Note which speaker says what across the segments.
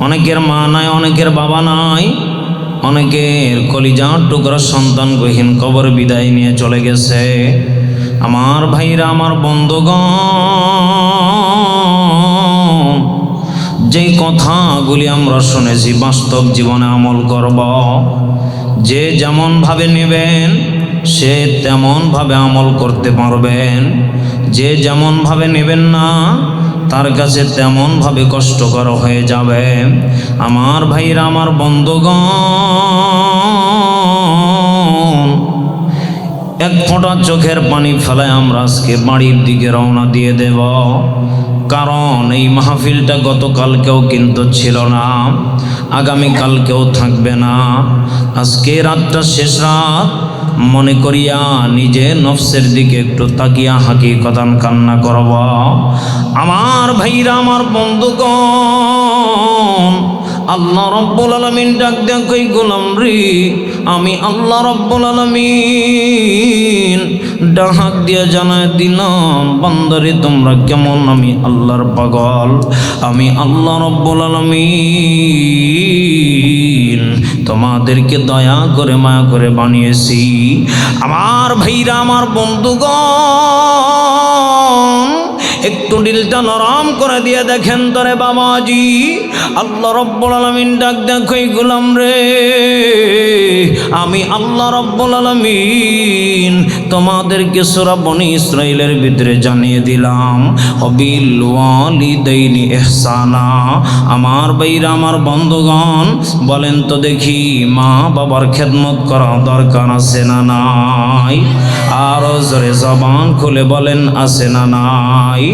Speaker 1: অনেকের মা নাই, অনেকের বাবা নাই, অনেকের কলিজার টুকরা সন্তান গহীন কবর বিদায় নিয়ে চলে গেছে। আমার ভাইরা, আমার বন্ধুগণ, যেই কথাগুলি আমরা শুনেছি বাস্তব জীবনে আমল করব, যে যেমনভাবে নেবেন, সে তেমনভাবে আমল করতে পারবেন। যে যেমনভাবে নেবেন না তার কাছে তেমনভাবে কষ্টকর হয়ে যাবে। আমার ভাইরা, আমার বন্ধুগণ, এক ফোঁটা চোখের পানি ফেলায় আমরা আজকে বাড়ির দিকে রওনা দিয়ে দেব। কারণ এই মাহফিলটা গতকালকেও কিন্তু ছিল না, আগামীকালকেও থাকবে না। আজকে রাতটা শেষ রাত মনে করিয়া নিজে নফসের দিকে একটু তাকিয়া হাকি কদান কান্না করব। আমার ভাইরা, আমার বন্ধুগণ, আল্লাহ রব্বুল আলমিন ডাক দেখ গোলাম রে? আমি আল্লাহ রব্বুল আলমিন। ডাক দিয়ে জানায় দিলাম, বান্দারে, তোমরা কেমন? আমি আল্লাহর পাগল। আমি আল্লাহ রব্বুল আলমিন। তোমাদেরকে দয়া করে, মায়া করে বানিয়েছি। আমার ভাইরা, আমার বন্ধুগণ একটু দিলটা নরম করে দিয়ে দেখেন তোরে বাবাজি। আল্লাহ রব্বুল আলমিন ডাক দেখো গুলাম রে, আমি আল্লাহ রব্বুল আলমিন তোমাদেরকে সোরা বনি ইসরাইলের ভিতরে জানিয়ে দিলাম। এহসানা আমার বাইরা আমার বন্ধুগণ, বলেন তো দেখি, মা বাবার খেদমত করা দরকার আছে না নাই? আরও জোরে জবান খুলে বলেন, আছে না নাই?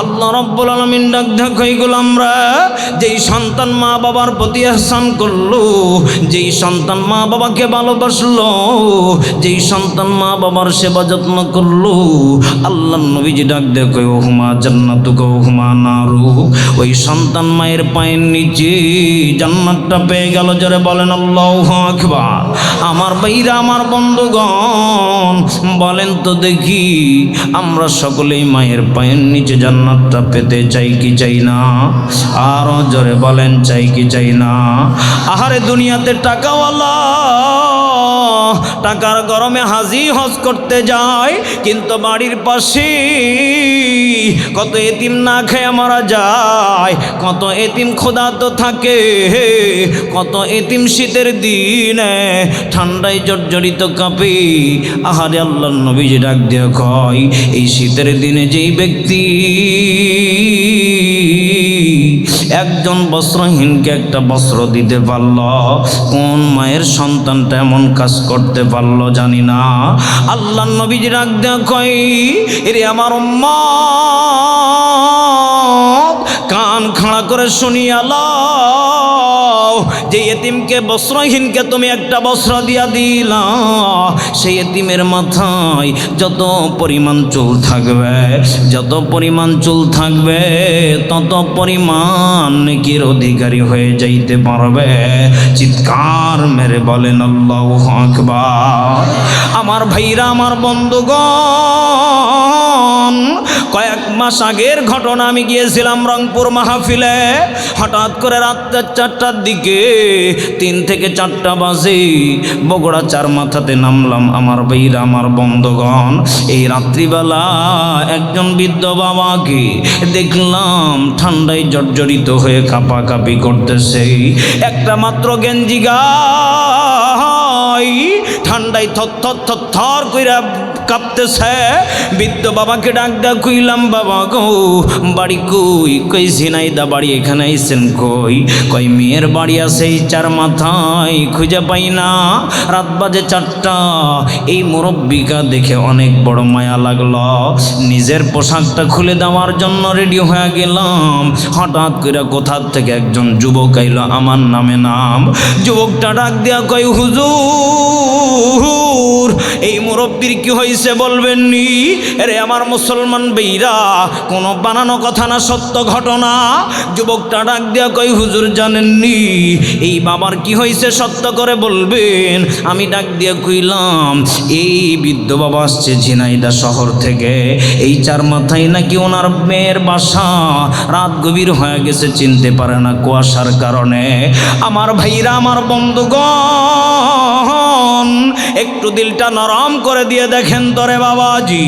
Speaker 1: আল্লাহ রব্বুল আলমিন ডাক দেখাই আমরা যেই সন্তান মা বাবার প্রতি আহসান করল, যেই সন্তান মা বাবাকে ভালোবাসলো, যেই সন্তান মা বাবার সেবা যত্ন করল, আল্লাহ নবীজি ডাক দেখো হুমা জান্নাতুক হুমা নারু। ওই সন্তান মায়ের পায়ের নিচে জান্নাতটা পেয়ে গেল যারা বলেন, আল্লাহ আকবার। আমার বাইরা আমার বন্ধুগণ, বলেন তো দেখি, আমরা সকলেই মায়ের পায়ের নিচে জান্নাতটা পেতে চাই কি চাই না? আরও জোরে বলেন, চাই কি চাই না? আহারে দুনিয়াতে টাকাওয়ালা। টাকার গরমে হাজি হজ করতে যায়, কিন্তু বাড়ির পাশে কত এতিম না খেয়ে মারা যায়, কত এতিম খোদা তো থাকে, কত এতিম শীতের দিনে ঠান্ডায় জর্জরিত কাঁপে আহারে আল্লাহ নবীজি ডাক দিয়ে কয়, এই শীতের দিনে যেই ব্যক্তি একজন বস্ত্রহীনকে একটা বস্ত্র দিতে পারল। কোন মায়ের সন্তানটা এমন কাজ করতে পারল জানি না। আল্লাহ নবীজি রাখ দেখ এরে আমার মা করে শুনিয়ালাও যে এতিমকে বস্ত্রহীনকে তুমি একটা বস্ত্র দিয়া দিলা, সেই এতিমের মাথায় যত পরিমাণ চুল থাকবে, যত পরিমাণ চুল থাকবে, তত পরিমাণ নেকির অধিকারী হয়ে যাইতে পারবে। চিৎকার মেরে বলেন আল্লাহ আকবার। আমার ভাইরা, আমার বন্ধুগণ কয়েক মাস আগের ঘটনা আমি গিয়েছিলাম রংপুর মাহফিলে। হঠাৎ করে রাত চারটার দিকে তিন থেকে চারটা বাজে বগুড়া চার মাথাতে নামলাম আমার ভাইরা, আমার বন্ধগণ। এই রাত্রিবেলা একজন বৃদ্ধ বাবাকে দেখলাম ঠান্ডায় জর্জরিত হয়ে কাঁপাকাঁপি করতেছে। একটা মাত্র গেঞ্জি গাই ঠান্ডায় থর থর থর থর কইরা কাঁপতেছে। বৃদ্ধ বাবাকে ডাক দা কইলাম, বাবা গো, বাড়ি কই? কই, ঝিনাইদা বাড়ি, এখানে আইসেন কই? কই, মেয়ের বাড়ি আছে এই চার মাথায়, খুঁজে পাই না। রাত বাজে চারটা। এই মুরব্বিকা দেখে অনেক বড় মায়া লাগল। নিজের পোশাকটা খুলে দেওয়ার জন্য রেডি হয়ে গেলাম। হঠাৎ করে কোথার থেকে একজন যুবক আইলো আমার নামে নাম। যুবকটা ডাক দেয়া কই হুজুর, এই মুরব্বির কি হয়েছে হয়েছে বলবেন নি আরে আমার মুসলমান বেইরা, কোনো বানানো কথা না, সত্য ঘটনা। যুবকটা ডাক দিয়া কই হুজুর জানেননি, এই বাবার কি হয়েছে সত্য করে বলবেন? আমি ডাক দিয়া কইলাম, এই বৃদ্ধ বাবা আসছে ঝিনাইদা শহর থেকে, এই চার মাথায় নাকি ওনার মেয়ের বাসা। রাত গভীর হয়ে গেছে, চিনতে পারে না কুয়াশার কারণে। আমার ভাইরা, আমার বন্ধুগণ একটু দিলটা নরম করে দিয়ে দেখেন তোরে বাবাজি।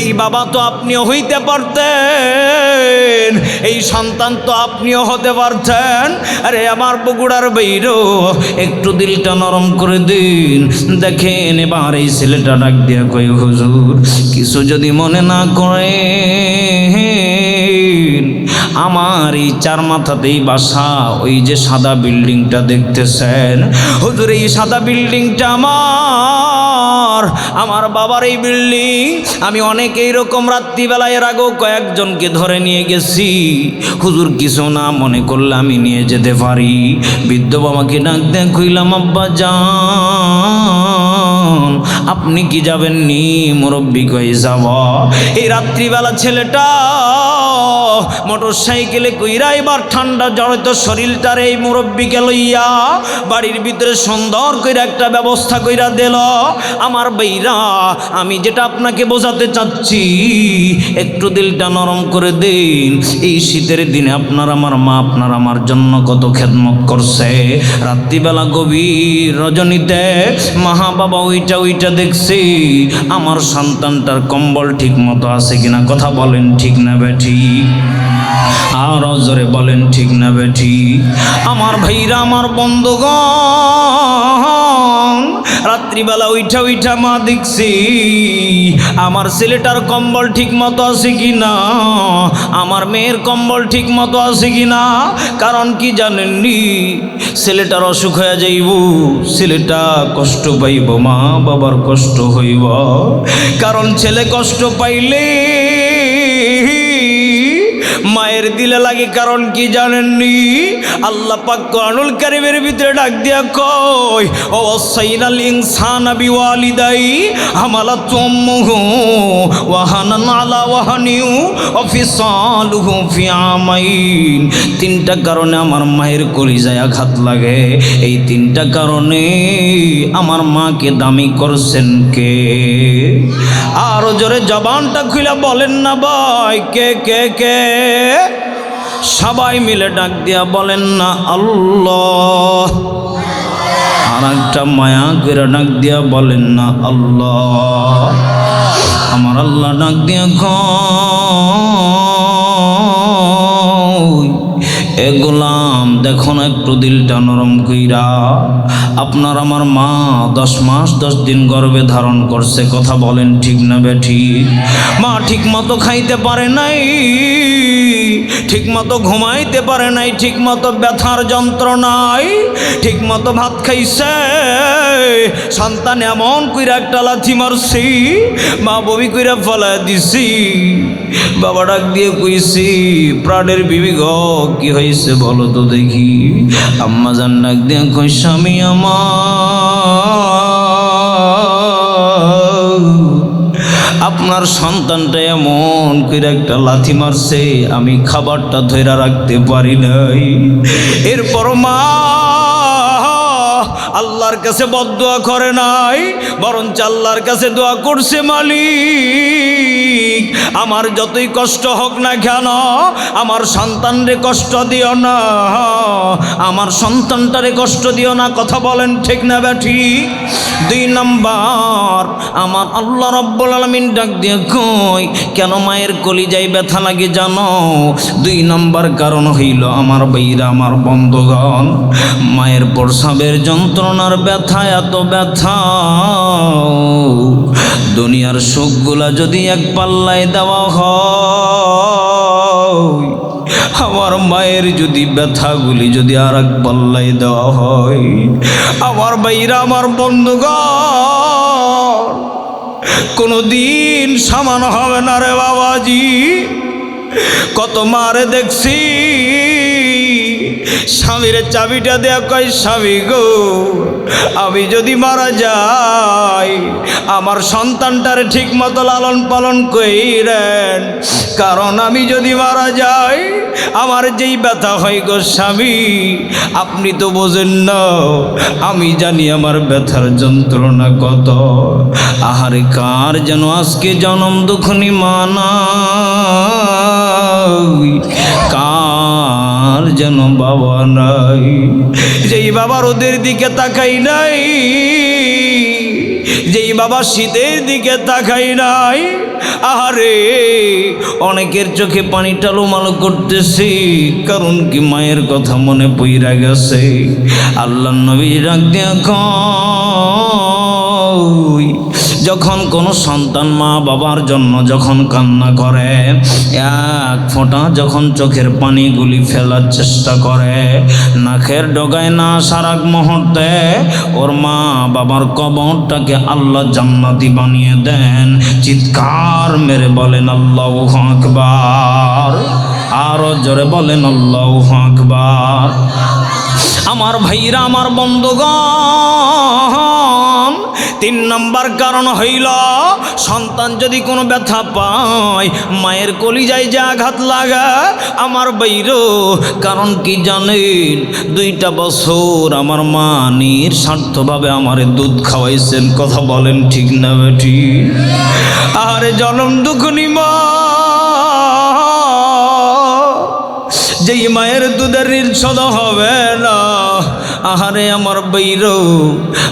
Speaker 1: এই বাবা তো আপনিও হইতে পারতেন, এই সন্তান তো আপনিও হতে পারতেন। আরে আমার বগুড়ার বৈরো, একটু দিলটা নরম করে দিন। দেখেন এবার এই ছেলেটা ডাক দিয়া কই হুজুর, কিছু যদি মনে না করেন আমার এই চার মাথাতেই বাসা, ওই যে সাদা বিল্ডিংটা দেখতেছেন। হুজুর, এই সাদা বিল্ডিংটা আমার। আমার বাবার এই বিল্ডিং। আমি অনেক এইরকম রাত্রিবেলা এর আগেও কয়েকজনকে ধরে নিয়ে গেছি। হুজুর কিছু না মনে করলে আমি নিয়ে যেতে পারি। বৃদ্ধ বাবাকে ডাক দেখ কইলাম, আব্বা যান। আপনি কি যাবেন নি? মুরব্বী কয়ে, যাব। এই রাত্রিবেলা ছেলেটা মোটর সাইকেলে কইরা এবার ঠান্ডা জড়িত শরীরটার এই মুরব্বীকে লইয়া বাড়ির ভিতরে সুন্দর কইরা একটা ব্যবস্থা কইরা দিল। আমার বইরা আমি যেটা আপনাকে বোঝাতে চাচ্ছি, একটু দিলটা নরম করে দিন। এই শীতের দিনে আপনার আমার মা আপনার আমার জন্য কত খেদমত করছে। রাত্রিবেলা গভীর রজনীতে মহা বাবা ওইটা ওইটা দেখছি, আমার সন্তানটার কম্বল ঠিক মতো আছে কিনা কথা বলেন ঠিক না বেঠি? আর জোরে বলেন ঠিক না বেঠি? আমার ভাইরা, আমার বন্ধুগণ রাত্রিবেলা উইঠা উইঠা মা দেখছি, আমার ছেলেটার কম্বল ঠিক মতো আছে কি না আমার মেয়ের কম্বল ঠিক মতো আছে কি না কারণ কি জানেননি? ছেলেটার অসুখ হয়ে যাইব, ছেলেটা কষ্ট পাইব, মা বাবার কষ্ট হইব। কারণ ছেলে কষ্ট পাইলে মায়ের দিলে লাগে কারণ কি জানেননি? আল্লাহ পাক কোরআনুল কারিমের ভিতরে ডাক দিয়া কয়, ও সাইনাল ইনসান বিওয়ালিদাই হামালা তুম্মুহু ওয়াহানান আলা ওয়াহানিউ অফিসালুহু ফি আমাইন তিনটা কারণে আমার মায়ের কলিজায় আঘাত লাগে। এই তিনটা কারণে আমার মাকে দামি করছেন কে? আরও জোরে জবানটা খুলে বলেন না ভাই। কে কে কে? সবাই মিলে ডাক দিয়া বলেন না আল্লাহ। আর একটা মায়া করে ডাক দিয়া বলেন না আল্লাহ। আমার আল্লাহ ডাক দিয়া কয় এ গোলাম, দেখো না একটু দিলটা নরম কইরা। আপনার আমার মা দশ মাস দশ দিন গর্ভে ধারণ করছে, কথা বলেন ঠিক না বেঠি? মা ঠিক মতো খাইতে পারে নাই ঠিক মতো ঘুমাইতে পারে নাই ঠিক মতো ব্যথার যন্ত্রণায় ঠিক মতো ভাত খাইছে। সন্তান এমন কইরা একটা লাথি মারছি, মা ববি কইরা ফেলা দিছি, বাবা ডাক দিয়ে কইছি, প্রাণের বিবি গ, কি হয়েছে বলো তো দেখি। আম্মা জান ডাক দিয়ে কই স্বামী আমার, আপনার সন্তানটা এমন করে একটা লাথি মারছে, আমি খাবারটা ধৈরা রাখতে পারি নাই। এরপর মা আল্লাহর কাছে বদদোয়া করে নাই, বরঞ্চ আল্লাহর কাছে দোয়া করছে মালিক। আমার যতই কষ্ট হোক না কেন, আমার সন্তানরে কষ্ট দিও না। আমার সন্তানটারে কষ্ট দিও না, কথা বলেন ঠিক না ব্যাঠি দুই নাম্বার, আমার আল্লাহ রব্বুল আলমিন ডাক দিয়ে কই, কেন মায়ের কলিজায় ব্যথা লাগে জানো? দুই নাম্বার কারণ হইল আমার বইরা আমার বন্ধুগণ, মায়ের প্রসাবের যন্ত্রণার ব্যথা, এত ব্যথা। দুনিয়ার সুখগুলা যদি এক পাল্লায় দেওয়া হয়, আমার মায়ের যদি ব্যথাগুলি যদি আর এক পাল্লায় দেওয়া হয়, আমার বাইরা আমার বন্ধুগণ কোনো দিন সমান হবে না রে বাবাজি। কত মারে দেখছি স্বামীর চাবিটা দেয়া কয়, স্বামী গো, আমি যদি মারা যাই, আমার সন্তানটারে ঠিক মতো লালন পালন কইরেন। কারণ আমি যদি মারা যাই, আমার যেই ব্যথা হয় গো স্বামী, আপনি তো বোঝেন না, আমি জানি আমার ব্যথার যন্ত্রণা কত। আহারে, কার যেন আজকে জনম দুখনি মানা কার যেন বাবা নাই। যেই বাবার ওদের দিকে তাকাই নাই যেই বাবা শীতের দিকে তাকাই নাই আহারে অনেকের চোখে পানি টালোমালো করতেছি কারণ কি মায়ের কথা মনে পইরা গেছে। আল্লাহ নবী রাখ দিয়া কই, যখন কোনো সন্তান মা বাবার জন্য যখন কান্না করে, এক ফোঁটা যখন চোখের পানিগুলি ফেলার চেষ্টা করে, নাকের ডগায় না সারাক মুহূর্তে ওর মা বাবার কবরটাকে আল্লাহ জান্নাতি বানিয়ে দেন। চিৎকার মেরে বলেন, আল্লাহ আকবার। আরও জোরে বলেন, আল্লাহ আকবার। আমার ভাইরা, আমার বন্ধুগণ তিন নম্বর কারণ হইল, সন্তান যদি কোনো ব্যথা পায়, মায়ের কলিজায় যে আঘাত লাগা, আমার বাইরো কারণ কি জানেন, দুইটা বছর আমার মা নিঃস্বার্থভাবে আমার দুধ খাওয়াইছেন, কথা বলেন ঠিক না বেটি আরে জনম দুঃখ নিমা যেই মায়ের দুধের নির্ছদ হবে না আহারে আমার বৈর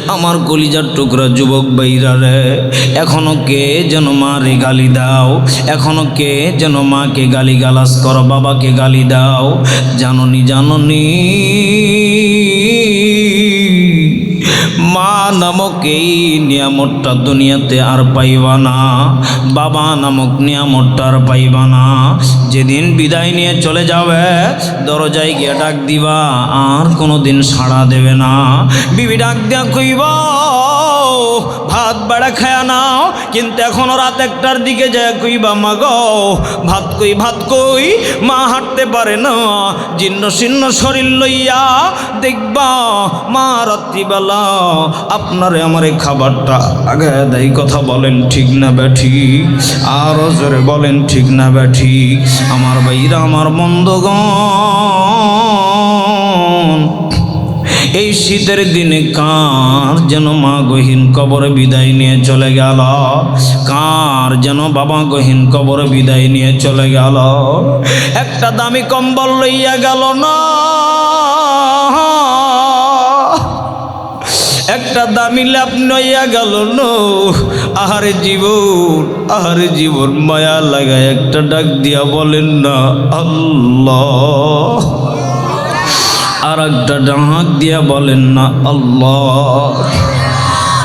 Speaker 1: আমার কলিজার টুকরা যুবক বৈরা রে, এখনও কে যেন মারে গালি দাও, এখনও কে যেন মাকে গালি গালাস করো, বাবাকে গালি দাও, জাননি জাননি। মা নামক এই নিয়ামতটা দুনিয়াতে আর পাইবা না, বাবা নামক নিয়ামতটা আর পাইবা না। যেদিন বিদায় নিয়ে চলে যাবে, দরজায় গিয়ে ডাক দিবা, আর কোনো দিন সাড়া দেবে না। বিবি ডাক দিয়া কইব ভাত বেড়া খায়া নাও, কিন্তু এখনও রাত একটার দিকে যায় কইবা মা গো ভাত কই ভাত কই? মা হাঁটতে পারে না, জীর্ণ শীর্ণ শরীর লইয়া দেখবা, মা, রাত্রিবেলা আপনারে আমার এই খাবারটা আগে দেয় কথা বলেন ঠিক না ব্যাঠি আরও জোরে বলেন ঠিক না ব্যাঠি আমার বাইরা আমার বন্ধগণ এই শীতের দিনে কার যেন মা গহীন কবরে বিদায় নিয়ে চলে গেল? কার যেন বাবা গহীন কবরে বিদায় নিয়ে চলে গেল? একটা দামি কম্বল লইয়া গেল না? একটা দামি ল্যাপ নইয়া গেল নো? আহারে জীবন আহারে জীবন, মায়া লাগায় একটা ডাক দিয়া বলেন না, আল্লাহ। আর একটা ডাক দিয়া বলেন না, আল্লাহ।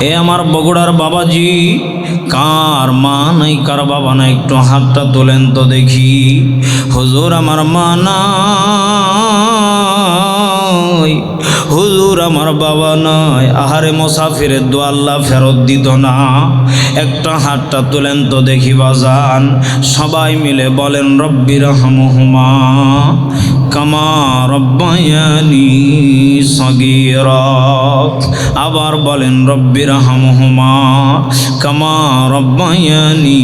Speaker 1: এ আমার বগুড়ার বাবাজি, কার মা নাই, কার বাবা নাই, একটু হাতটা তোলেন তো দেখি। হুজুর আমার মা নাই, হুজুর আমার বাবা নয় আহারে মোসাফিরের দো আল্লাহ ফেরত দিত না। একটা হাতটা তোলেন তো দেখি বাজান, সবাই মিলে বলেন রব্বির রহমহুমা। আবার বলেন রব্বির রহমহুমা কামা রব্বায়ানি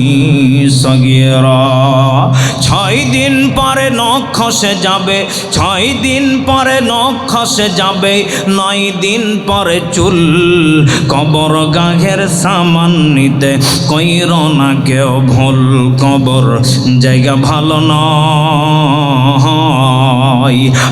Speaker 1: সগীরা। ছয় দিন পরে নখ খসে যাবে, ছয় দিন পরে নখ খসে যাবে, নয় দিন পরে চুল কবর গাঘের সামান নিতে কইর না কেউ ভুল কবর, জায়গা ভালো নয়।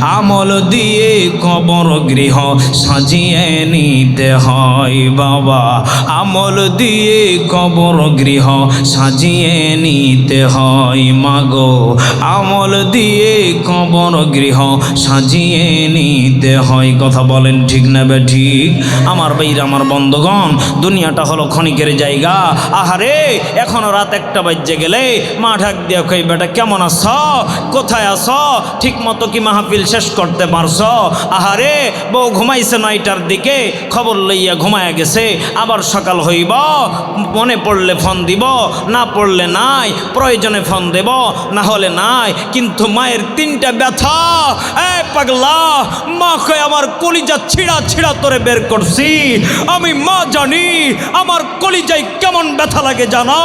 Speaker 1: আমল দিয়ে কবর গৃহ সাজিয়ে নিতে হয় বাবা। আমল দিয়ে কবর গৃহ সাজিয়ে নিতে হয় মাগো। আমল দিয়ে কবর গৃহ সাজিয়ে নিতে হয়। কথা বলেন ঠিক না বে ঠিক? আমার বাইরে আমার বন্ধগণ, দুনিয়াটা হলো ক্ষণিকের জায়গা। আহারে, এখনও রাত একটা বাজ্যে গেলে মা ঢাক দিয়ে কই বেটা কেমন আছ? কোথায় আছ? ঠিক মতো কি মাহফিল শেষ করতে পারছ? আহারে, বউ ঘুমাইছে নয়টার দিকে, খবর লইয়া ঘুমায় গেছে। আবার সকাল হইব, মনে পড়লে ফোন দিব, না পড়লে নাই, প্রয়োজনে ফোন দেব, না হলে নাই, কিন্তু মায়ের তিনটা ব্যথা পাগলা মা কয় আমার কলিজা ছিঁড়া ছিঁড়া তোরে বের করছি। আমি মা জানি আমার কলিজায় কেমন ব্যথা লাগে জানো?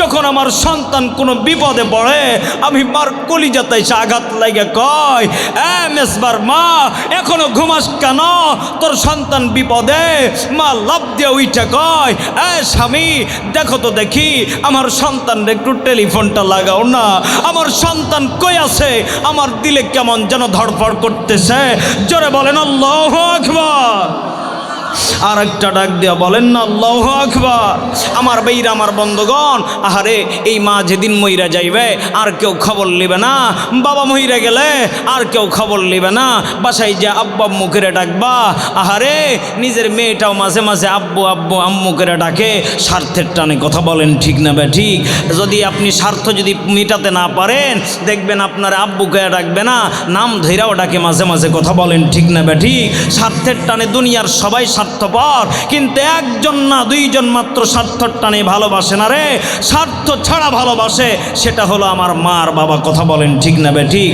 Speaker 1: যখন আমার সন্তান কোনো বিপদে পড়ে, আমি মার কলিজাতে সে আঘাত লাগে কয়, এ মেসবার মা, এখনও ঘুমাস কেন? তোর সন্তান বিপদে? মা লাভ দিয়ে উইটা কয়, এ স্বামী, দেখো তো দেখি, আমার সন্তান একটু টেলিফোনটা লাগাও না। আমার সন্তান কই আছে? আমার দিলে কেমন যেন ধড়ফড় করতেছে। জোরে বলেন আল্লাহ আকবার। আর একটা ডাক দিয়া বলেন না, আল্লাহ আকবার। আমার বেইরা আমার বন্ধগণ, আহারে, এই মা যেদিন মইরা যাইবে, আর কেউ খবর লিবে না। বাবা মহিরা গেলে আর কেউ খবর নেবে না। বাসায় যে আব্বা আম্মু করে ডাকবা, আহারে, নিজের মেয়েটাও মাঝে মাঝে আব্বু আব্বু, আম্মু করে ডাকে। স্বার্থের টানে কথা বলেন, ঠিক না বে, ঠিক? যদি আপনি স্বার্থ যদি মেটাতে না পারেন, দেখবেন আপনার আব্বুকে ডাকবে না, নাম ধৈরাও ডাকে, মাঝে মাঝে কথা বলেন, ঠিক না বে, ঠিক? স্বার্থের টানে দুনিয়ার সবাই স্বার্থপর, কিন্তু একজন না দুইজন মাত্র স্বার্থর টানে ভালোবাসে না রে। স্বার্থ ছাড়া ভালোবাসে, সেটা হলো আমার মার বাবা। কথা বলেন ঠিক না বে, ঠিক?